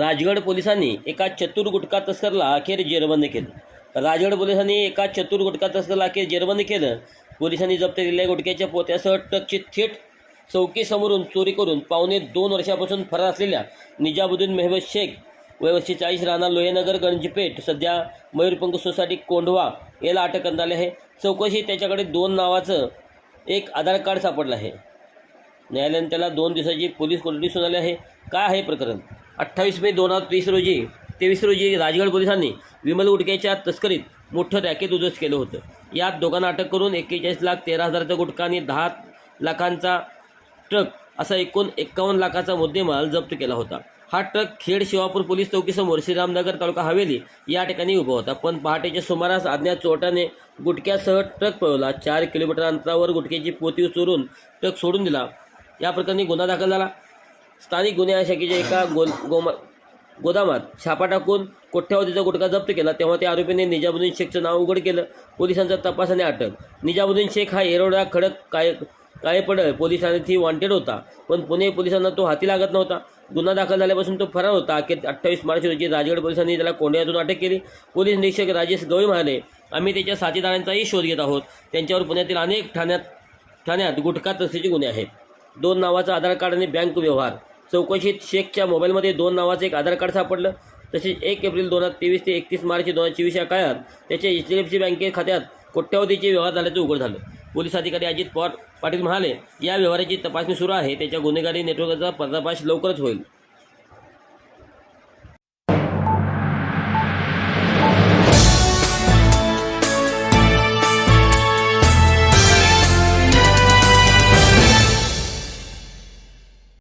राजगड पोलिसांनी एका चतुर गुटखा तस्करला अखेर जेरबंद केलं. राजगड पोलिसांनी एका चतुर गुटखा तस्करला अखेर जेरबंद केलं. पोलिसांनी जप्त केलेल्या गुटख्याच्या पोत्यासह ट्रकची थेट चौकीसमोरून चोरी करून पावणे दोन वर्षापासून फरार असलेल्या निजामुद्दीन मेहबत शेख वयवर्षी चाळीस राहणार लोहेनगर गंजपेठ सध्या मयूरपंख सोसायटी कोंढवा याला अटक करण्यात आली आहे. चौकशी त्याच्याकडे दोन नावाचं एक आधार कार्ड सापडलं आहे. न्यायालयाने त्याला दोन दिवसाची पोलीस कोठडी सुनावली आहे. काय आहे प्रकरण? अठ्ठावीस मे दोन हजार तीस रोजी तेवीस रोजी राजगड पोलिसांनी विमल गुटख्याच्या तस्करीत मोठं रॅकेट उद्ध्वस्त केलं होतं. यात दोघांना अटक करून एक्केचाळीस लाख तेरा हजाराचा गुटखा आणि दहा लाखांचा ट्रक असा एकूण एक्कावन्न लाखाचा मुद्देमाल जप्त केला होता. हा ट्रक खेड शिवापूर पोलीस चौकीसमोर श्रीरामनगर तालुका हवेली या ठिकाणी उभा होता. पण पहाटेच्या सुमारास अज्ञात चोरट्याने गुटख्यासह ट्रक पळवला. चार किलोमीटर अंतरावर गुटख्याची पोती उचलून ट्रक सोडून दिला. या प्रकरणी गुन्हा दाखल झाला. स्थानिक गुन्हे शाखेच्या एका गो गोमा गोदामात छापा टाकून कोठ्यावधीचा गुटखा जप्त केला तेव्हा त्या आरोपीने निजामुद्दीन शेखचं नाव उघड केलं पोलिसांचा तपासाने अटक. निजामुद्दीन शेख हा एरोडा खडक काय काळेपड पोलिसांनी वॉन्टेड होता पण पुणे पोलिसांना तो हाती लागत नव्हता. गुन्हा दाखल झाल्यापासून तो फरार होता. अखेर अठ्ठावीस मार्च रोजी राजगड पोलिसांनी त्याला कोंढ्यातून अटक केली. पोलीस निरीक्षक राजेश गवळी म्हणाले आम्ही त्याच्या साथीदारांचाही शोध घेत आहोत. त्यांच्यावर पुण्यातील अनेक ठाण्यात ठाण्यात गुटखा तस्करीचे गुन्हे आहेत. दोन नावाचा आधार कार्ड आणि बँक व्यवहार. चौकशीत शेखच्या मोबाईलमध्ये दोन नावाचं एक आधार कार्ड सापडलं. तसेच एक एप्रिल दोन हजार तेवीस ते एकतीस मार्च दोन हजार चोवीस या काळात त्याच्या एच डी एफ सी बँके खात्यात कोट्यावधीचे व्यवहार झाल्याचं उघड झालं. पोलीस अधिकारी अजित पवार पाटील म्हणाले या व्यवहाराची तपासणी सुरू आहे. त्याच्या गुन्हेगारी नेटवर्कचा पर्दाफाश लवकरच होईल.